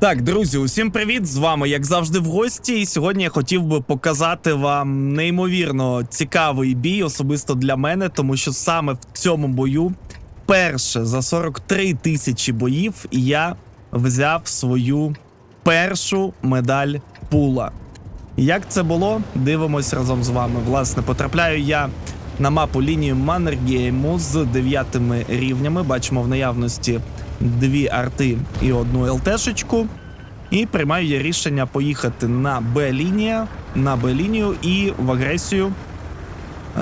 Так, друзі, усім привіт! З вами, як завжди, в гості. І сьогодні я хотів би показати вам неймовірно цікавий бій, особисто для мене, тому що саме в цьому бою, перше за 43 тисячі боїв, я взяв свою першу медаль пула. Як це було? Дивимось разом з вами. Власне, потрапляю я на мапу лінію Маннергейму з дев'ятими рівнями. Бачимо в наявності дві арти і одну ЛТшечку. І приймаю я рішення поїхати на Б-лінію, на Б-лінію і в агресію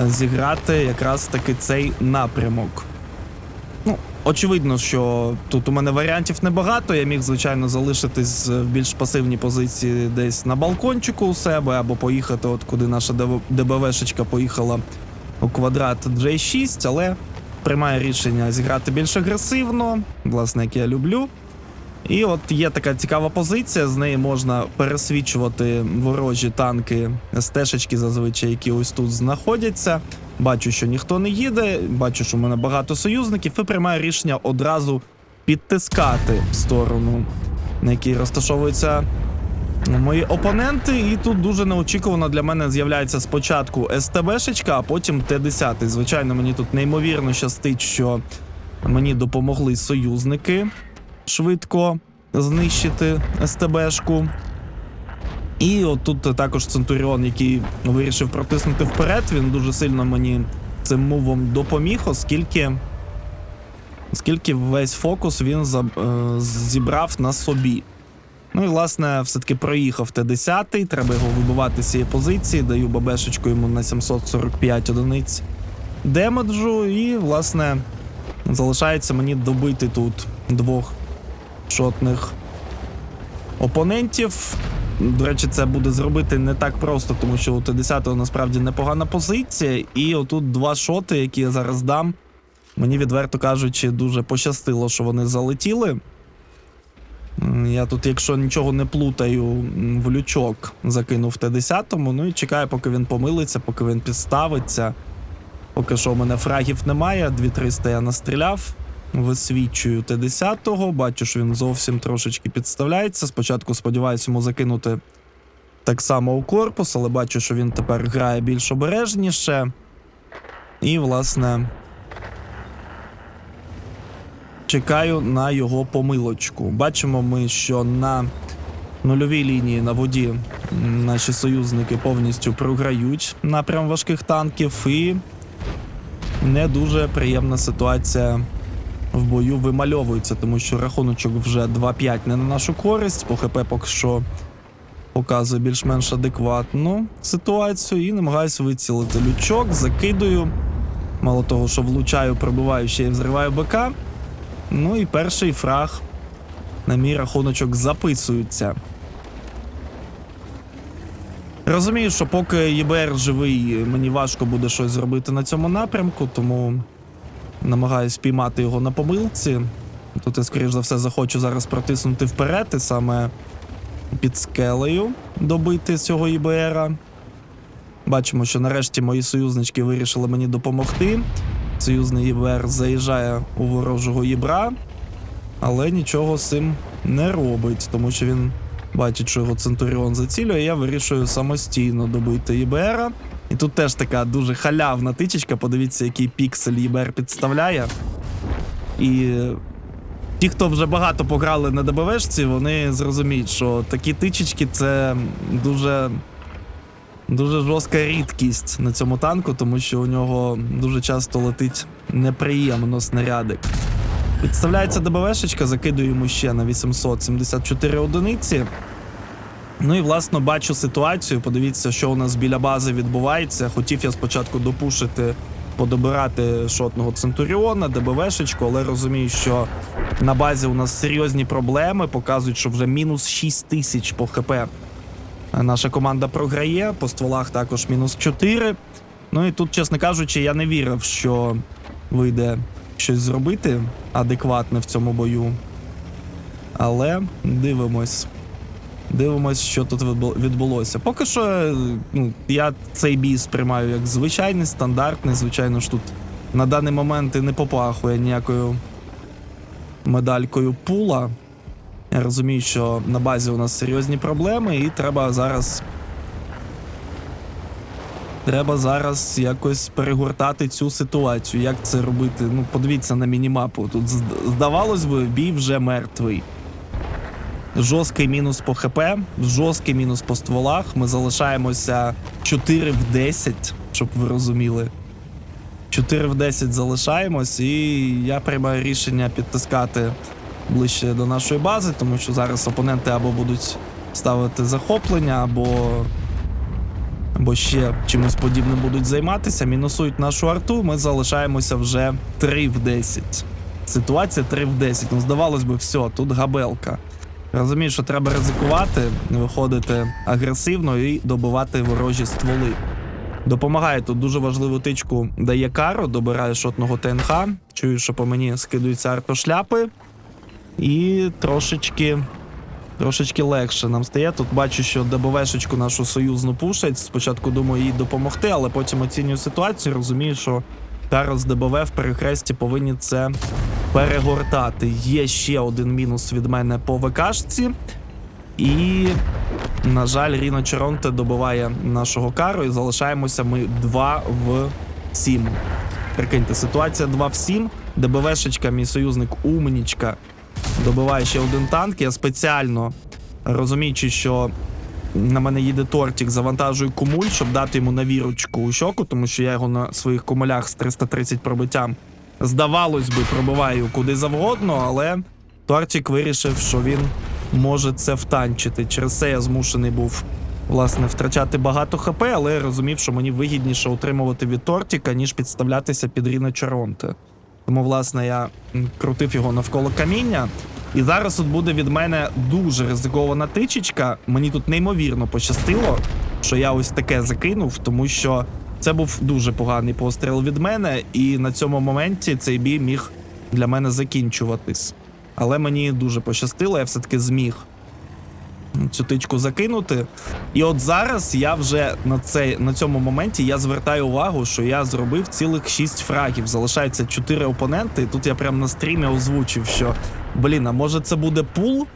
е, зіграти якраз таки цей напрямок. Ну, очевидно, що тут у мене варіантів небагато. Я міг, звичайно, залишитись в більш пасивній позиції десь на балкончику у себе, або поїхати, от куди наша ДБВшечка поїхала у квадрат J6, але приймаю рішення зіграти більш агресивно, власне, як я люблю. І от є така цікава позиція, з неї можна пересвічувати ворожі танки стежечки зазвичай, які ось тут знаходяться. Бачу, що ніхто не їде, бачу, що в мене багато союзників, і приймаю рішення одразу підтискати в сторону, на якій розташовуються мої опоненти. І тут дуже неочікувано для мене з'являється спочатку СТБшечка, а потім Т-10. Звичайно, мені тут неймовірно щастить, що мені допомогли союзники швидко знищити СТБшку. І от тут також Центуріон, який вирішив протиснути вперед, він дуже сильно мені цим мувом допоміг, оскільки, оскільки весь фокус він е, зібрав на собі. Ну і власне, все-таки проїхав Т-10, треба його вибивати з цієї позиції, даю бабешечку йому на 745 одиниць демеджу, і, власне, залишається мені добити тут двох шотних опонентів. До речі, це буде зробити не так просто, тому що у Т-10 насправді непогана позиція, і отут два шоти, які я зараз дам. Мені відверто кажучи, дуже пощастило, що вони залетіли. Я тут, якщо нічого не плутаю, в лючок закинув Т-10, ну і чекаю, поки він помилиться, поки він підставиться. Поки що у мене фрагів немає, 2300 я настріляв. Висвічую Т-10, бачу, що він зовсім трошечки підставляється. Спочатку сподіваюся йому закинути так само у корпус, але бачу, що він тепер грає більш обережніше. І, власне, чекаю на його помилочку. Бачимо ми, що на нульовій лінії на воді наші союзники повністю програють напрям важких танків, і не дуже приємна ситуація в бою вимальовується, тому що рахуночок вже 2-5 не на нашу користь. По ХП поки що показує більш-менш адекватну ситуацію і намагаюся вицілити лючок, закидую. Мало того, що влучаю, пробиваю, ще й взриваю БК. Ну і перший фраг на мій рахуночок записується. Розумію, що поки ЄБР живий, мені важко буде щось зробити на цьому напрямку, тому намагаюсь піймати його на помилці. Тут я, скоріш за все, захочу зараз протиснути вперед і саме під скелею добити цього ЄБРа. Бачимо, що нарешті мої союзнички вирішили мені допомогти. Союзний ЄБР заїжджає у ворожого єбра, але нічого з цим не робить, тому що він бачить, що його Центуріон зацілює. Я вирішую самостійно добити ЄБРа. І тут теж така дуже халявна тичечка. Подивіться, який піксель ЄБР підставляє. І ті, хто вже багато пограли на ДБВшці, вони зрозуміють, що такі тичечки це дуже. Дуже жорстка рідкість на цьому танку, тому що у нього дуже часто летить неприємно снарядик. Підставляється ДБВшечка, закидую йому ще на 874 одиниці. Ну і власно бачу ситуацію. Подивіться, що у нас біля бази відбувається. Хотів я спочатку допушити, подобирати шотного Центуріона, ДБВшечку, але розумію, що на базі у нас серйозні проблеми. Показують, що вже мінус 6 тисяч по ХП. Наша команда програє, по стволах також мінус 4. Ну і тут, чесно кажучи, я не вірив, що вийде щось зробити адекватне в цьому бою. Але дивимось. Дивимось, що тут відбулося. Поки що е, ну, я цей бій сприймаю як звичайний, стандартний. Звичайно ж тут на даний момент і не попахує ніякою медалькою пула. Я розумію, що на базі у нас серйозні проблеми, і треба зараз. Треба зараз якось перегортати цю ситуацію. Як це робити? Ну, подивіться на мінімапу. Тут здавалось би, бій вже мертвий. Жорсткий мінус по ХП, жорсткий мінус по стволах. Ми залишаємося 4 в 10, щоб ви розуміли. 4 в 10 залишаємось, і я приймаю рішення підтискати ближче до нашої бази, тому що зараз опоненти або будуть ставити захоплення, або, або ще чимось подібним будуть займатися. Мінусують нашу арту. Ми залишаємося вже 3 в 10. Ситуація 3 в 10. Ну, здавалось би, все, тут габелка. Розумію, що треба ризикувати, виходити агресивно і добивати ворожі стволи. Допомагає тут дуже важливу тичку дає кару, добирає шотного ТНХ. Чую, що по мені скидуються артошляпи. І трошечки. Трошечки легше нам стає. Тут бачу, що ДБВшечку нашу союзну пушать. Спочатку думаю їй допомогти, але потім оцінюю ситуацію. Розумію, що Кара з ДБВ в перехресті повинні це перегортати. Є ще один мінус від мене по ВКшці. І, на жаль, Ріно Черонте добиває нашого кару, і залишаємося ми 2 в 7. Прикиньте, ситуація 2 в 7. ДБВшечка, мій союзник Умнічка, добиває ще один танк. Я спеціально розуміючи, що на мене їде тортик, завантажую кумуль, щоб дати йому навірочку у щоку, тому що я його на своїх кумулях з 330 пробиттям, здавалось би, пробиваю куди завгодно, але тортик вирішив, що він може це втанчити. Через це я змушений був. Власне, втрачати багато хп, але я розумів, що мені вигідніше отримувати від тортика, ніж підставлятися під Ріна Чаронте. Тому, власне, я крутив його навколо каміння. І зараз тут буде від мене дуже ризикована тичечка. Мені тут неймовірно пощастило, що я ось таке закинув, тому що це був дуже поганий постріл від мене, і на цьому моменті цей бій міг для мене закінчуватись. Але мені дуже пощастило, я все-таки зміг цю тичку закинути. І от зараз я вже на цей на цьому моменті я звертаю увагу, що я зробив цілих 6 фрагів. Залишається 4 опоненти. І тут я прям на стрімі озвучив, що блін, а може це буде пул?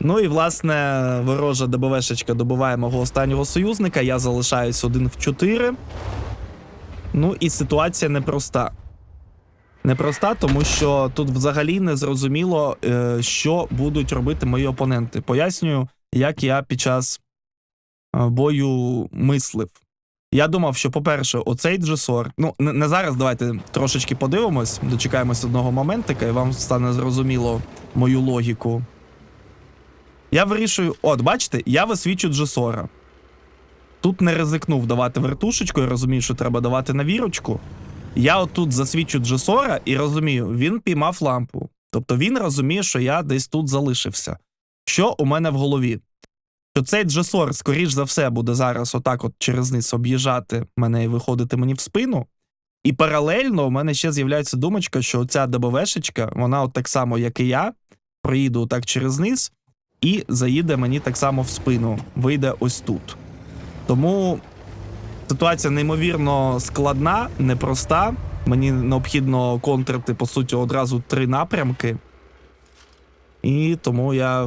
Ну і власне ворожа ДБВшечка добиває мого останнього союзника. Я залишаюсь один в 4. Ну і ситуація непроста. Непроста, тому що тут взагалі не зрозуміло, е, що будуть робити мої опоненти. Пояснюю, як я під час е, бою мислив. Я думав, що, по-перше, оцей джесор. Ну, не, зараз, давайте трошечки подивимось, дочекаємось одного моментика, і вам стане зрозуміло мою логіку. Я вирішую, от, бачите, я висвічу джесора. Тут не ризикнув давати вертушечку, я розумію, що треба давати на вірочку. Я отут засвічу Джесора і розумію, він піймав лампу. Тобто він розуміє, що я десь тут залишився. Що у мене в голові? Що цей Джесор, скоріш за все, буде зараз отак, от через низ об'їжджати мене і виходити мені в спину. І паралельно у мене ще з'являється думочка, що ця ДБВшечка, вона от так само, як і я, проїде отак через низ і заїде мені так само в спину. Вийде ось тут. Тому Ситуація неймовірно складна, непроста. Мені необхідно контрити, по суті, одразу три напрямки. І тому я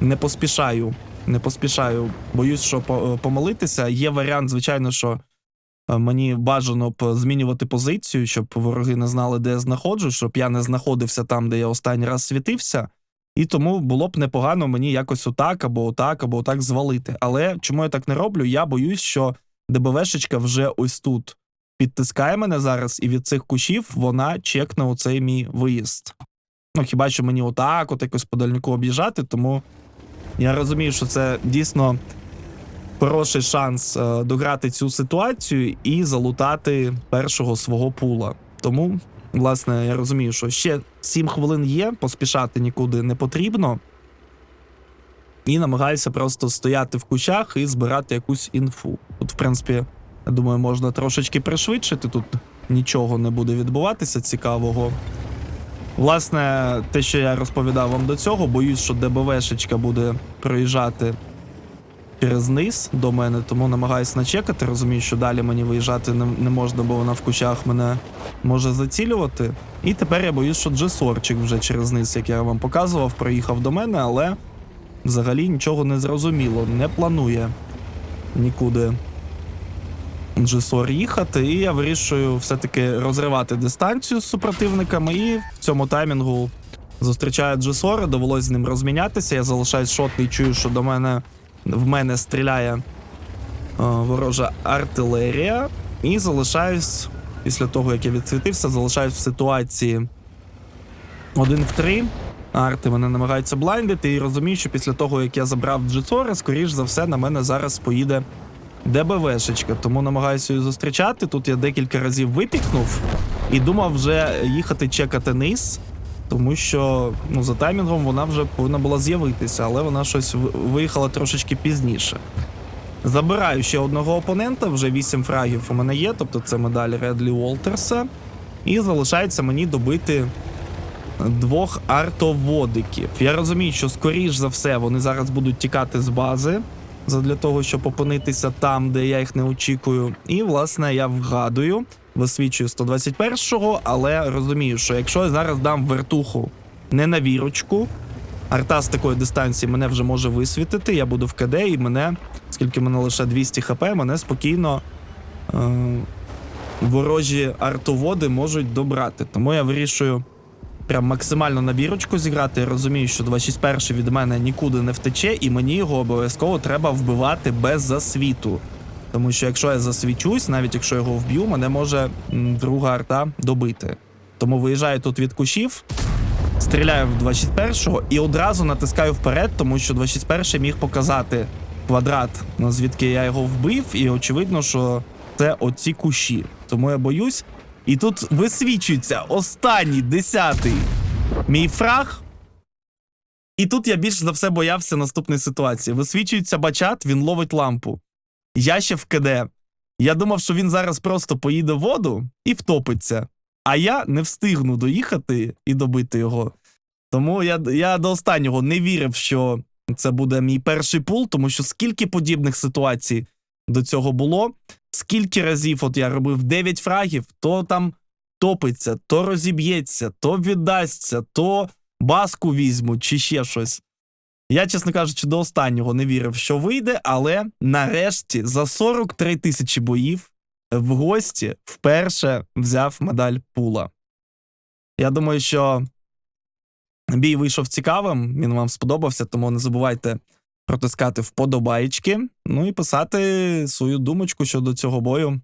не поспішаю. Не поспішаю. Боюсь, що по- помилитися. Є варіант, звичайно, що е, мені бажано б змінювати позицію, щоб вороги не знали, де я знаходжу, щоб я не знаходився там, де я останній раз світився. І тому було б непогано мені якось отак, або отак, або отак звалити. Але чому я так не роблю? Я боюсь, що ДБВшечка вже ось тут підтискає мене зараз, і від цих кущів вона чекне оцей мій виїзд. Ну, хіба що мені отак, от якось по дальнику об'їжджати, тому я розумію, що це дійсно хороший шанс е, дограти цю ситуацію і залутати першого свого пула. Тому, власне, я розумію, що ще 7 хвилин є, поспішати нікуди не потрібно. І намагаюся просто стояти в кущах і збирати якусь інфу. Тут, в принципі, я думаю, можна трошечки пришвидшити. Тут нічого не буде відбуватися цікавого. Власне, те, що я розповідав вам до цього, боюсь, що ДБВшечка буде проїжджати через низ до мене, тому намагаюсь начекати. Розумію, що далі мені виїжджати не, не можна, бо вона в кущах мене може зацілювати. І тепер я боюсь, що Джесорчик вже через низ, як я вам показував, проїхав до мене, але взагалі нічого не зрозуміло, не планує нікуди. Джесор їхати, і я вирішую все-таки розривати дистанцію з супротивниками. І в цьому таймінгу зустрічаю Джесора, довелось з ним розмінятися. Я залишаюсь шотний, чую, що до мене в мене стріляє е, ворожа артилерія. І залишаюсь, після того, як я відсвітився, залишаюсь в ситуації 1 в 3. Арти мене намагаються блайндити, і розумію, що після того, як я забрав Джесора, скоріш за все, на мене зараз поїде ДБВшечка, тому намагаюся її зустрічати. Тут я декілька разів випікнув і думав вже їхати чекати низ, тому що ну, за таймінгом вона вже повинна була з'явитися, але вона щось виїхала трошечки пізніше. Забираю ще одного опонента, вже 8 фрагів у мене є, тобто це медаль Редлі Уолтерса. І залишається мені добити двох артоводиків. Я розумію, що скоріш за все вони зараз будуть тікати з бази задля того, щоб опинитися там, де я їх не очікую. І, власне, я вгадую, висвічую 121-го, але розумію, що якщо я зараз дам вертуху не на вірочку, арта з такої дистанції мене вже може висвітити, я буду в КД, і мене, оскільки мене лише 200 хп, мене спокійно. Е- Ворожі артоводи можуть добрати. Тому я вирішую прям максимально на бірочку зіграти. Я розумію, що 261 від мене нікуди не втече, і мені його обов'язково треба вбивати без засвіту. Тому що якщо я засвічусь, навіть якщо його вб'ю, мене може друга арта добити. Тому виїжджаю тут від кущів, стріляю в 261 і одразу натискаю вперед, тому що 261 міг показати квадрат, ну, звідки я його вбив, і очевидно, що це оці кущі. Тому я боюсь. І тут висвічується останній десятий мій фраг. І тут я більш за все боявся наступної ситуації. Висвічується бачат, він ловить лампу. Я ще в КД. Я думав, що він зараз просто поїде в воду і втопиться. А я не встигну доїхати і добити його. Тому я, я до останнього не вірив, що це буде мій перший пул, тому що скільки подібних ситуацій до цього було, скільки разів от я робив 9 фрагів, то там топиться, то розіб'ється, то віддасться, то баску візьмуть чи ще щось. Я, чесно кажучи, до останнього не вірив, що вийде, але нарешті за 43 тисячі боїв в гості вперше взяв медаль пула. Я думаю, що бій вийшов цікавим, він вам сподобався, тому не забувайте протискати вподобайки, ну і писати свою думочку щодо цього бою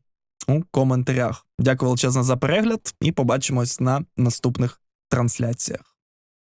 у коментарях. Дякую величезно за перегляд і побачимось на наступних трансляціях.